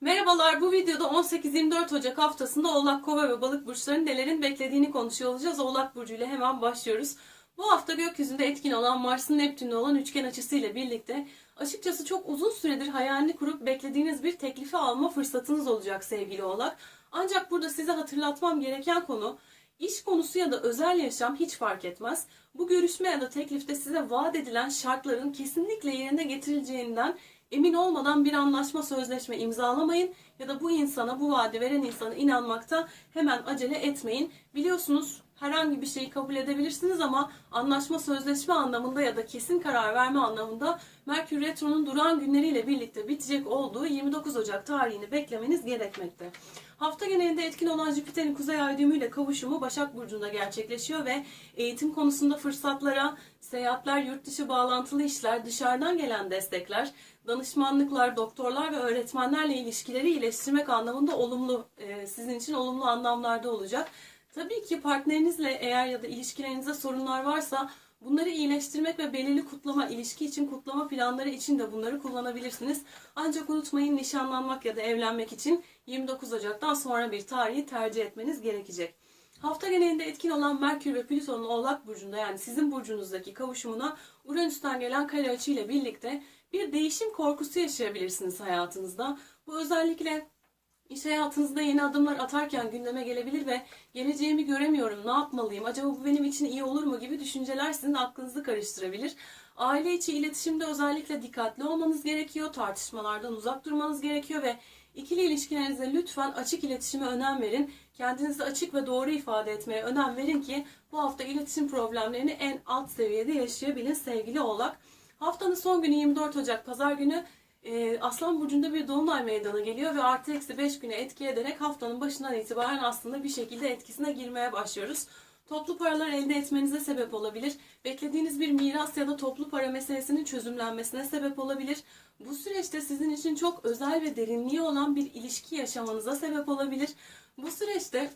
Merhabalar, bu videoda 18-24 Ocak haftasında Oğlak, Kova ve Balık burçlarının nelerin beklediğini konuşuyor olacağız. Oğlak Burcu ile hemen başlıyoruz. Bu hafta gökyüzünde etkin olan Mars'ın Neptün'le olan üçgen açısıyla birlikte açıkçası çok uzun süredir hayalini kurup beklediğiniz bir teklifi alma fırsatınız olacak sevgili Oğlak. Ancak burada size hatırlatmam gereken konu iş konusu ya da özel yaşam hiç fark etmez. Bu görüşme ya da teklifte size vaat edilen şartların kesinlikle yerine getirileceğinden Emin olmadan bir anlaşma sözleşme imzalamayın ya da bu insana, bu vaadi veren insana inanmakta hemen acele etmeyin. Biliyorsunuz herhangi bir şeyi kabul edebilirsiniz ama anlaşma sözleşme anlamında ya da kesin karar verme anlamında Merkür Retro'nun duran günleriyle birlikte bitecek olduğu 29 Ocak tarihini beklemeniz gerekmekte. Hafta genelinde etkin olan Jüpiter'in kuzey ay düğümüyle kavuşumu Başak Burcu'nda gerçekleşiyor ve eğitim konusunda fırsatlara, seyahatler, yurt dışı bağlantılı işler, dışarıdan gelen destekler, danışmanlıklar, doktorlar ve öğretmenlerle ilişkileri iyileştirmek anlamında olumlu, e, sizin için olumlu anlamlarda olacak. Tabii ki partnerinizle eğer ya da ilişkilerinizde sorunlar varsa bunları iyileştirmek ve belirli kutlama, ilişki için kutlama planları için de bunları kullanabilirsiniz. Ancak unutmayın nişanlanmak ya da evlenmek için 29 Ocak'tan sonra bir tarihi tercih etmeniz gerekecek. Hafta genelinde etkin olan Merkür ve Plüton'un Oğlak Burcu'nda yani sizin burcunuzdaki kavuşumuna Uranüs'ten gelen kare açı ile birlikte bir değişim korkusu yaşayabilirsiniz hayatınızda. Bu özellikle iş hayatınızda yeni adımlar atarken gündeme gelebilir ve geleceğimi göremiyorum, ne yapmalıyım, acaba bu benim için iyi olur mu gibi düşünceler sizin aklınızı karıştırabilir. Aile içi iletişimde özellikle dikkatli olmanız gerekiyor, tartışmalardan uzak durmanız gerekiyor ve ikili ilişkilerinizde lütfen açık iletişime önem verin. Kendinizi açık ve doğru ifade etmeye önem verin ki bu hafta iletişim problemlerini en alt seviyede yaşayabilin sevgili oğlak. Haftanın son günü 24 Ocak Pazar günü e, Aslan Burcu'nda bir dolunay meydana geliyor ve artı eksi 5 güne etki ederek haftanın başından itibaren aslında bir şekilde etkisine girmeye başlıyoruz. Toplu paralar elde etmenize sebep olabilir. Beklediğiniz bir miras ya da toplu para meselesinin çözümlenmesine sebep olabilir. Bu süreçte sizin için çok özel ve derinliği olan bir ilişki yaşamanıza sebep olabilir. Bu süreçte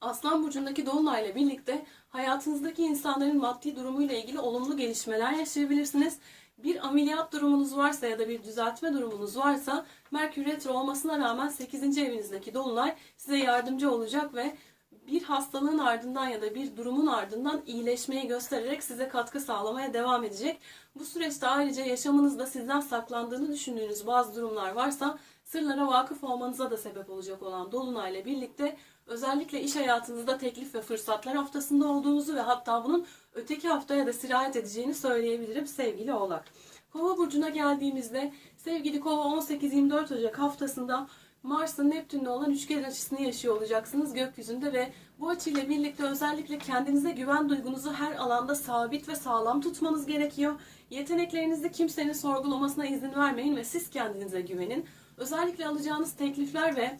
Aslan Burcu'ndaki Dolunay'la birlikte hayatınızdaki insanların maddi durumuyla ilgili olumlu gelişmeler yaşayabilirsiniz. Bir ameliyat durumunuz varsa ya da bir düzeltme durumunuz varsa Merkür Retro olmasına rağmen 8. evinizdeki Dolunay size yardımcı olacak ve bir hastalığın ardından ya da bir durumun ardından iyileşmeyi göstererek size katkı sağlamaya devam edecek. Bu süreçte ayrıca yaşamınızda sizden saklandığını düşündüğünüz bazı durumlar varsa sırlara vakıf olmanıza da sebep olacak olan Dolunay ile birlikte özellikle iş hayatınızda teklif ve fırsatlar haftasında olduğunuzu ve hatta bunun öteki haftaya da sirayet edeceğini söyleyebilirim sevgili Oğlak. Kova burcuna geldiğimizde sevgili Kova 18-24 Ocak haftasında Mars'ın Neptün'le olan üçgen açısını yaşıyor olacaksınız gökyüzünde ve bu açıyla birlikte özellikle kendinize güven duygunuzu her alanda sabit ve sağlam tutmanız gerekiyor. Yeteneklerinizde kimsenin sorgulamasına izin vermeyin ve siz kendinize güvenin. Özellikle alacağınız teklifler ve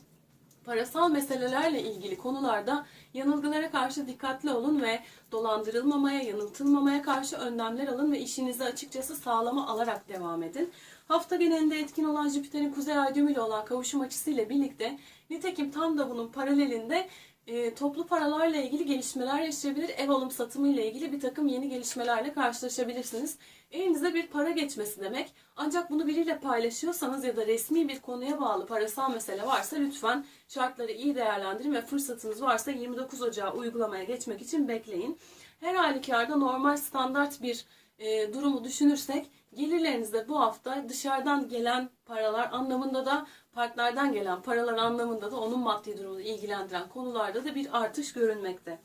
parasal meselelerle ilgili konularda yanılgılara karşı dikkatli olun ve dolandırılmamaya, yanıltılmamaya karşı önlemler alın ve işinizi açıkçası sağlama alarak devam edin. Hafta genelinde etkin olan Jüpiter'in kuzey ay düğümüyle olan kavuşum açısıyla birlikte nitekim tam da bunun paralelinde e, toplu paralarla ilgili gelişmeler yaşayabilir. Ev alım satımı ile ilgili bir takım yeni gelişmelerle karşılaşabilirsiniz. Elinize bir para geçmesi demek. Ancak bunu biriyle paylaşıyorsanız ya da resmi bir konuya bağlı parasal mesele varsa lütfen şartları iyi değerlendirin ve fırsatınız varsa 29 Ocağı uygulamaya geçmek için bekleyin. Her halükarda normal standart bir e, durumu düşünürsek gelirlerinizde bu hafta dışarıdan gelen paralar anlamında da partnerden gelen paralar anlamında da onun maddi durumunu ilgilendiren konularda da bir artış görünmekte.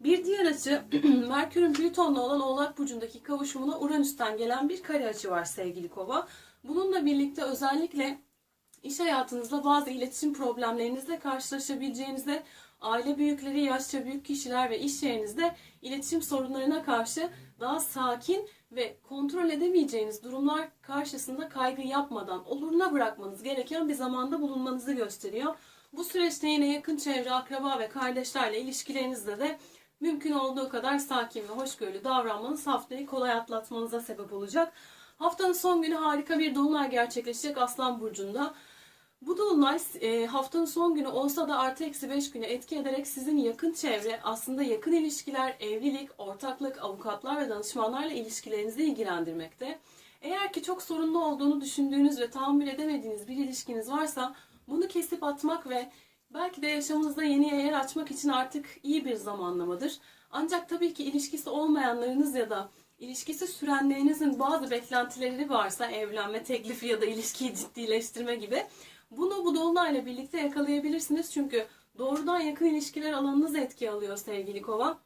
Bir diğer açı Merkür'ün Plüton'la olan Oğlak Burcu'ndaki kavuşumuna Uranüs'ten gelen bir kare açı var sevgili kova. Bununla birlikte özellikle iş hayatınızda bazı iletişim problemlerinizle karşılaşabileceğinize, aile büyükleri, yaşça büyük kişiler ve iş yerinizde iletişim sorunlarına karşı daha sakin ve kontrol edemeyeceğiniz durumlar karşısında kaygı yapmadan oluruna bırakmanız gereken bir zamanda bulunmanızı gösteriyor. Bu süreçte yine yakın çevre, akraba ve kardeşlerle ilişkilerinizde de mümkün olduğu kadar sakin ve hoşgörülü davranmanız haftayı kolay atlatmanıza sebep olacak. Haftanın son günü harika bir dolunay gerçekleşecek Aslan Burcu'nda. Bu dolunay e, haftanın son günü olsa da artı eksi 5 güne etki ederek sizin yakın çevre, aslında yakın ilişkiler, evlilik, ortaklık, avukatlar ve danışmanlarla ilişkilerinizi ilgilendirmekte. Eğer ki çok sorunlu olduğunu düşündüğünüz ve tahammül edemediğiniz bir ilişkiniz varsa Bunu kesip atmak ve belki de yaşamınızda yeni yer açmak için artık iyi bir zamanlamadır. Ancak tabii ki ilişkisi olmayanlarınız ya da ilişkisi sürenlerinizin bazı beklentileri varsa evlenme teklifi ya da ilişkiyi ciddileştirme gibi bunu bu dolunayla birlikte yakalayabilirsiniz. Çünkü doğrudan yakın ilişkiler alanınız etki alıyor sevgili kova.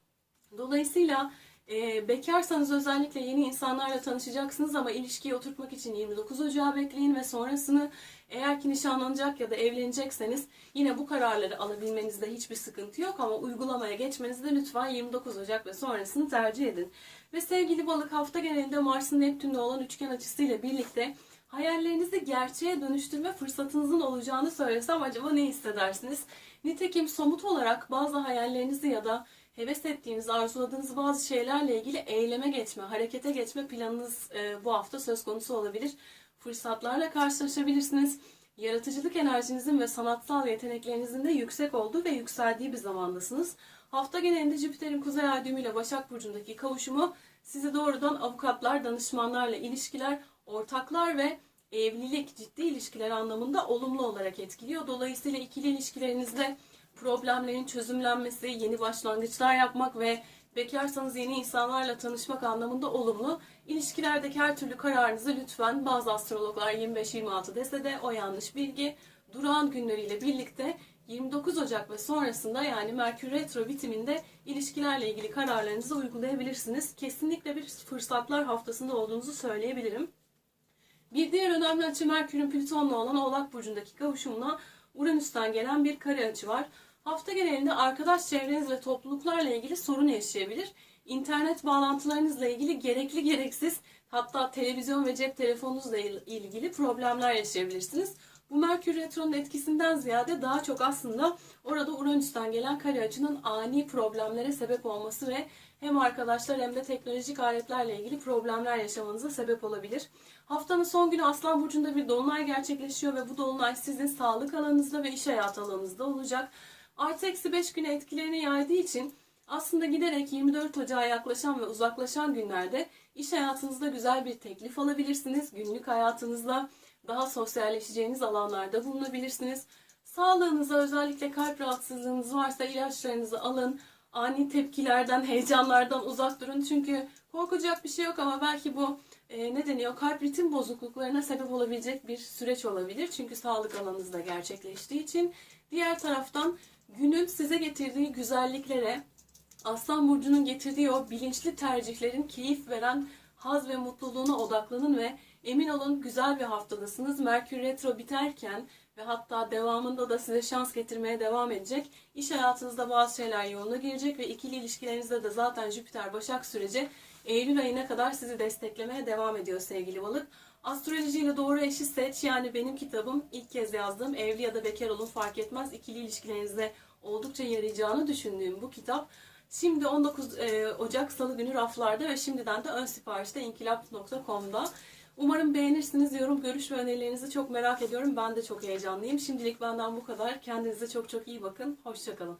Dolayısıyla e, bekarsanız özellikle yeni insanlarla tanışacaksınız ama ilişkiyi oturtmak için 29 Ocağı bekleyin ve sonrasını eğer ki nişanlanacak ya da evlenecekseniz yine bu kararları alabilmenizde hiçbir sıkıntı yok ama uygulamaya geçmenizde lütfen 29 Ocak ve sonrasını tercih edin. Ve sevgili balık hafta genelinde Mars'ın Neptün'le olan üçgen açısıyla birlikte hayallerinizi gerçeğe dönüştürme fırsatınızın olacağını söylesem acaba ne hissedersiniz? Nitekim somut olarak bazı hayallerinizi ya da heves ettiğiniz, arzuladığınız bazı şeylerle ilgili eyleme geçme, harekete geçme planınız e, bu hafta söz konusu olabilir. Fırsatlarla karşılaşabilirsiniz. Yaratıcılık enerjinizin ve sanatsal yeteneklerinizin de yüksek olduğu ve yükseldiği bir zamandasınız. Hafta genelinde Jüpiter'in kuzey ay düğümüyle Başak Burcu'ndaki kavuşumu sizi doğrudan avukatlar, danışmanlarla ilişkiler, ortaklar ve evlilik, ciddi ilişkiler anlamında olumlu olarak etkiliyor. Dolayısıyla ikili ilişkilerinizde problemlerin çözümlenmesi, yeni başlangıçlar yapmak ve bekarsanız yeni insanlarla tanışmak anlamında olumlu. İlişkilerdeki her türlü kararınızı lütfen bazı astrologlar 25-26 dese de o yanlış bilgi. Durağan günleriyle birlikte 29 Ocak ve sonrasında yani Merkür Retro bitiminde ilişkilerle ilgili kararlarınızı uygulayabilirsiniz. Kesinlikle bir fırsatlar haftasında olduğunuzu söyleyebilirim. Bir diğer önemli açı Merkür'ün Plüton'la olan Oğlak Burcu'ndaki kavuşumla Uranüs'ten gelen bir kare açı var. Hafta genelinde arkadaş çevreniz ve topluluklarla ilgili sorun yaşayabilir. İnternet bağlantılarınızla ilgili gerekli gereksiz hatta televizyon ve cep telefonunuzla il- ilgili problemler yaşayabilirsiniz. Bu Merkür Retro'nun etkisinden ziyade daha çok aslında orada Uranüs'ten gelen kare açının ani problemlere sebep olması ve hem arkadaşlar hem de teknolojik aletlerle ilgili problemler yaşamanıza sebep olabilir. Haftanın son günü Aslan Burcu'nda bir dolunay gerçekleşiyor ve bu dolunay sizin sağlık alanınızda ve iş hayatı alanınızda olacak. Artı eksi 5 güne etkilerini yaydığı için aslında giderek 24 Ocağı yaklaşan ve uzaklaşan günlerde iş hayatınızda güzel bir teklif alabilirsiniz. Günlük hayatınızda daha sosyalleşeceğiniz alanlarda bulunabilirsiniz. Sağlığınıza özellikle kalp rahatsızlığınız varsa ilaçlarınızı alın. Ani tepkilerden, heyecanlardan uzak durun. Çünkü korkacak bir şey yok ama belki bu e, ne deniyor kalp ritim bozukluklarına sebep olabilecek bir süreç olabilir. Çünkü sağlık alanınızda gerçekleştiği için. Diğer taraftan günün size getirdiği güzelliklere, Aslan Burcu'nun getirdiği o bilinçli tercihlerin keyif veren haz ve mutluluğuna odaklanın ve emin olun güzel bir haftadasınız. Merkür Retro biterken ve hatta devamında da size şans getirmeye devam edecek. İş hayatınızda bazı şeyler yoluna girecek ve ikili ilişkilerinizde de zaten Jüpiter Başak süreci Eylül ayına kadar sizi desteklemeye devam ediyor sevgili balık. Astroloji ile doğru eşi seç yani benim kitabım ilk kez yazdığım evli ya da bekar olun fark etmez ikili ilişkilerinizde oldukça yarayacağını düşündüğüm bu kitap Şimdi 19 e, Ocak Salı günü raflarda ve şimdiden de ön siparişte inkılap.com'da. Umarım beğenirsiniz. Yorum, görüş ve önerilerinizi çok merak ediyorum. Ben de çok heyecanlıyım. Şimdilik benden bu kadar. Kendinize çok çok iyi bakın. Hoşçakalın.